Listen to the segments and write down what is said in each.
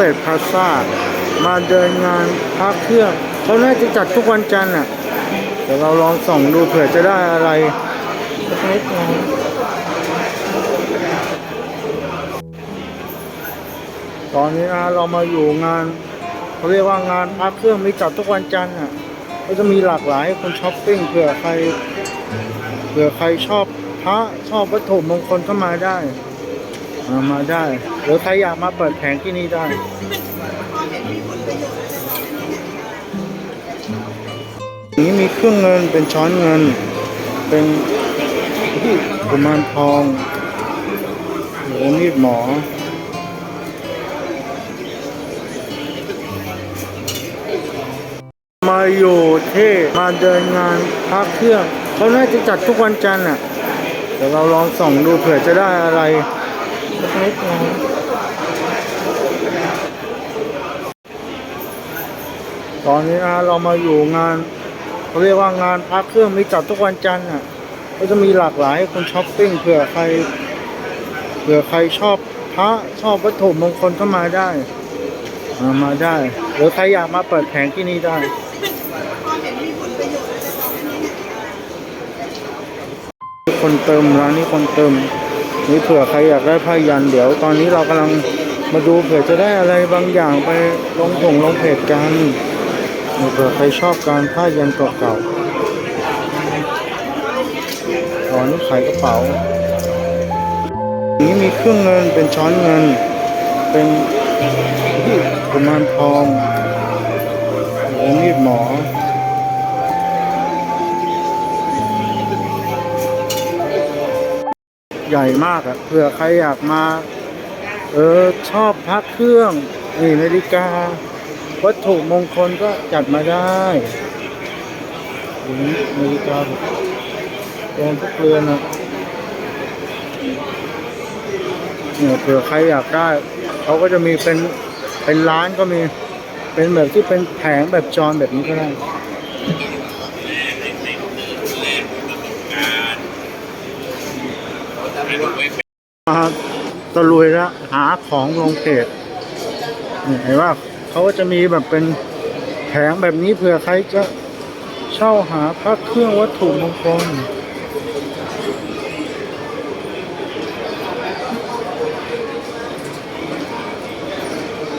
เซทพาซ่ามาเดินงานพักเครื่องเขาน่าจะจัดทุกวันจันทร์อะเดี๋ยวเราลองส่องดูเผื่อจะได้อะไรสักนิดนึงตอนนี้นะเรามาอยู่งานเขาเรียกว่างานพักเครื่องมีจัดทุกวันจันทร์อะก็จะมีหลากหลายคนช้อปปิ้งเผื่อใครเผื่อใครชอบพระชอบวัตถุมงคลก็มาได้ มามาได้ หรือใครอยากมาเปิดแผงที่นี่ได้นี้มีเครื่องเงินเป็นช้อนเงิน เป็นกุมารทองหรือมีดหมอมาอยู่ที่มาเดินงานพักเครื่อง เขาน่าจะจัดทุกวันจันทร์อะ เดี๋ยวเราลองส่องดูเผื่อจะได้อะไร สักนิดนึงตอนนี้นะเรามาอยู่งานเขาเรียกว่างานพักเครื่องมีจัดทุกวันจันทร์อะ ก็จะมีหลากหลายคนช้อปปิ้งเผื่อใครเผื่อใครชอบพระชอบวัตถุมงคลก็มาได้มามาได้ หรือใครอยากมาเปิดแผงที่นี่ได้คนเติมร้านนี้คนเติม นี่เผื่อใครอยากได้ผ้ายันเดี๋ยวตอนนี้เรากำลังมาดูเผื่อจะได้อะไรบางอย่างไปลงถงลงเพจกันนี่เผื่อใครชอบการผ้ายันเก่าๆตอนนี้ขายกระเป๋านี้มีเครื่องเงินเป็นช้อนเงิน เป็นกุมารทองหรือมีดหมอ ใหญ่มากอะเผื่อใครอยากมา เออชอบพักเครื่องนี่นาฬิกา วัตถุมงคลก็จัดมาได้นี่นาฬิกาแกนทุกเรือนอะเนี่ยเผื่อใครอยากได้เขาก็จะมีเป็นเป็นร้านก็มีเป็นแบบที่เป็นแผงแบบจรแบบนี้ก็ได้ มาตะลุยแล้วหาของลงเพจนี่เห็นว่าเขาก็จะมีแบบเป็นแผงแบบนี้เผื่อใครจะเช่าหาพระเครื่องวัตถุมงคล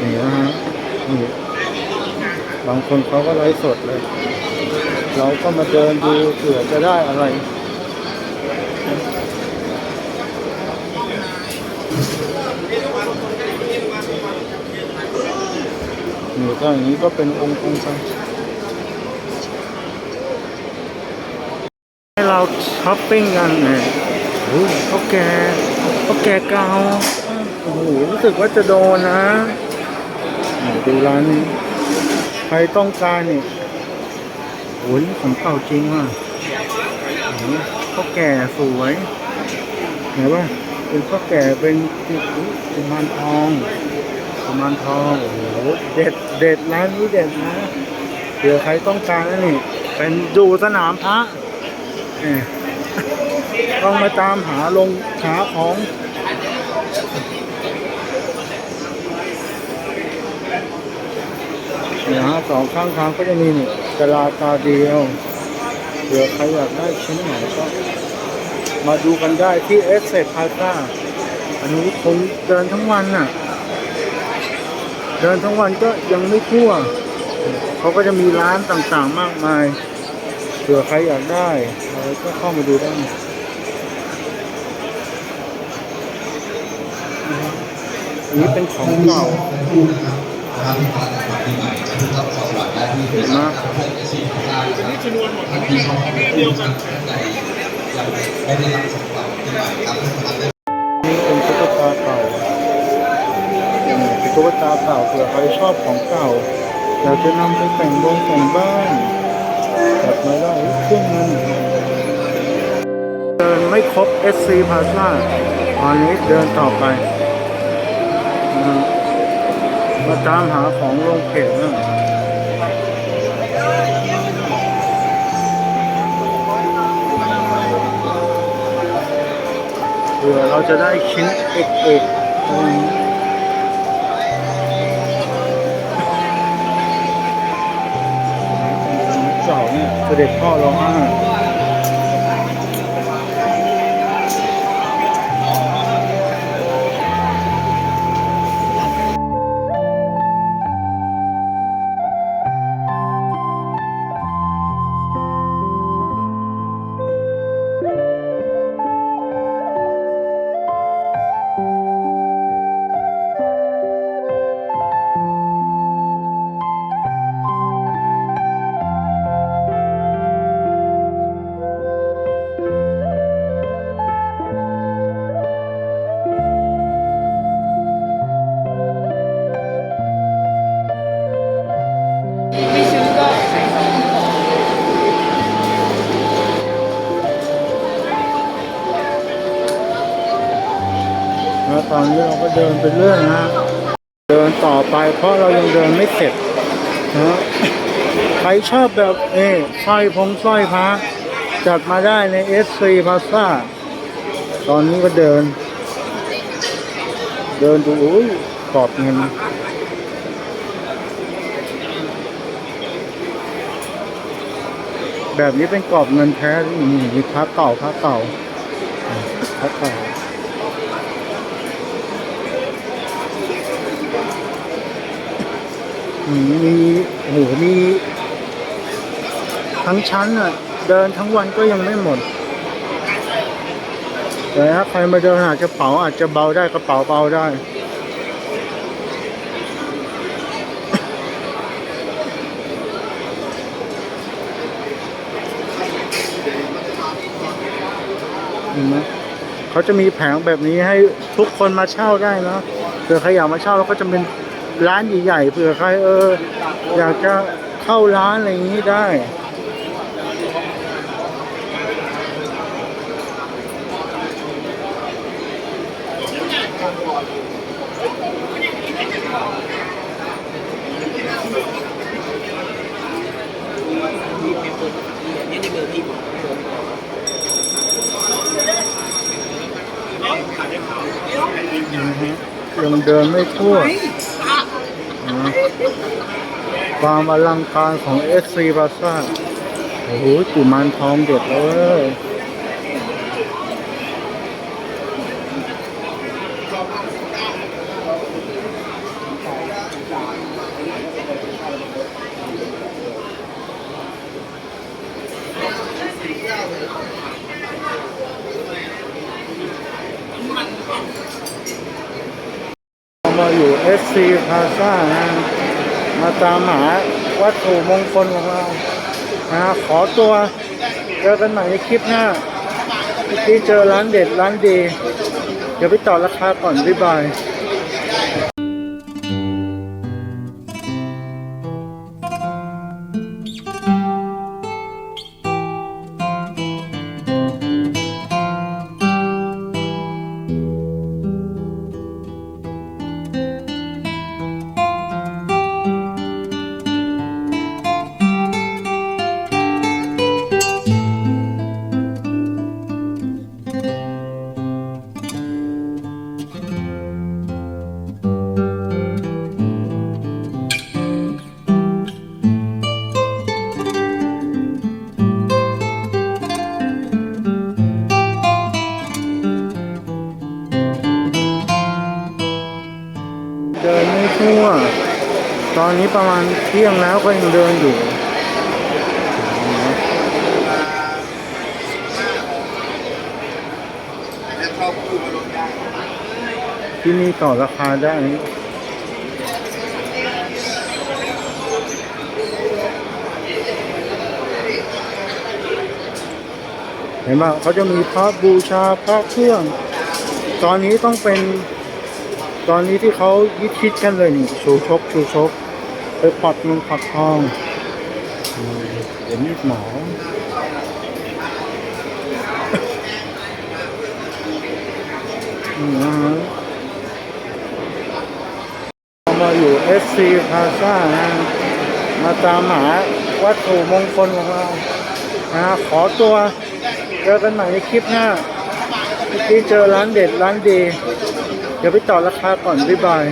นี่นะฮะนี่บางคนเขาก็ไลฟ์สดเลย เราก็มาเดินดูเผื่อจะได้อะไร นี่ก็อย่างนี้ก็เป็นองค์องค์ให้เราช้อปปิ้งกันเนี่ยโอ้โหเขาแก่เขาแก่เก่าโอ้โหรู้สึกว่าจะโดนนะดูร้านนี้ใครต้องการนี่โอ้ยของเก่าจริงว่ะโอ้าแก่สวยเห็นป่ะเป็นเขาแก่เป็นกุมารทอง มารทองโอ้โหเด็ดเด็ดร้านนี้เด็ดนะเผื่อใครต้องการนะนี่ เป็นดูสนามพระเอ่ต้องมาตามหาลงหาของเนี่ยฮะสองข้างทางก็จะมีนี่กระลาตาเดียวเผื่อใครอยากได้ชิ้นไหนก็มาดูกันได้ที่เอสเซพาซ่าอันนี้คงเดินทั้งวันน่ะ เดินทั้งวันก็ยังไม่ทั่ว เขาก็จะมีร้านต่างๆมากมายเผื่อใครอยากได้อะไรก็เข้ามาดูได้อันนี้เป็นของเก่าเห็นไหมนี่เป็นตุ๊กตาเก่านี่เป็นตุ๊กตา เก่าเผื่อใครชอบของเก่าอยากจะนำไปแต่งบงแต่งบ้านจัดมาได้เครื่องเงินเดินไม่ครบ SC Plaza ตอนนี้เดินต่อไปนะมาตามหาของลงเพจนะเผื่อเราจะได้ชิ้นเอกๆตรงนี้ ด็จพ่อร้องห้า ตอนนี้เราก็เดินไปเรื่อยนะเดินต่อไปเพราะเรายังเดินไม่เสร็จนะใครชอบแบบเอ้สร้อยพงสร้อยพระจัดมาได้ใน S3 Plaza ตอนนี้ก็เดิน เดินดูอุ้ยกรอบเงินแบบนี้เป็นกรอบเงินแท้นี่มีพระเก่าพระเก่าพระเก่า มีโอ้โหมี ทั้งชั้นอะ เดินทั้งวันก็ยังไม่หมดแต่ถ้าใครมาเดินหากระเป๋าอาจจะเบาได้กระเป๋าเบาได้เห็นไหมเขาจะมีแผงแบบนี้ให้ทุกคนมาเช่าได้นะเผื่อใครอยากมาเช่าแล้วก็จะเป็น ร้านใหญ่ๆเผื่อใครเออ อยากจะเข้าร้านอะไรอย่างนี้ได้ ยังเดินไม่ทั่ว นะความอลังการของเอสซีบาซ่าโอ้โหกุมารทองเด็ดเลยเรา มาอยู่ S4 Plaza นะมาตามหาวัตถุมงคลของเรานะขอตัวเจอกันใหม่ในคลิปหน้าเมื่อกี้เจอร้านเด็ดร้านดี เดี๋ยวไปต่อราคาก่อนบ๊ายบาย ประมาณเที่ยงแล้วก็ยังเดินอยู่ที่นี่ต่อราคาได้เห็นป่ะเขาจะมีพระบูชาพระเครื่อง ตอนนี้ต้องเป็น ตอนนี้ที่เขายิดคิดกันเลยนี่ชูชกชูชก ปปัดเงินปัดทองเดี๋ยวมีหมอนี่นะฮะเรามาอยู่ SC Plaza นะมาตามหาวัตถุมงคลของเรานะขอตัวเจอกันใหม่ในคลิปหน้าเมื่อกี้เจอร้านเด็ดร้านดี เดี๋ยวไปต่อราคาก่อน บ๊ายบาย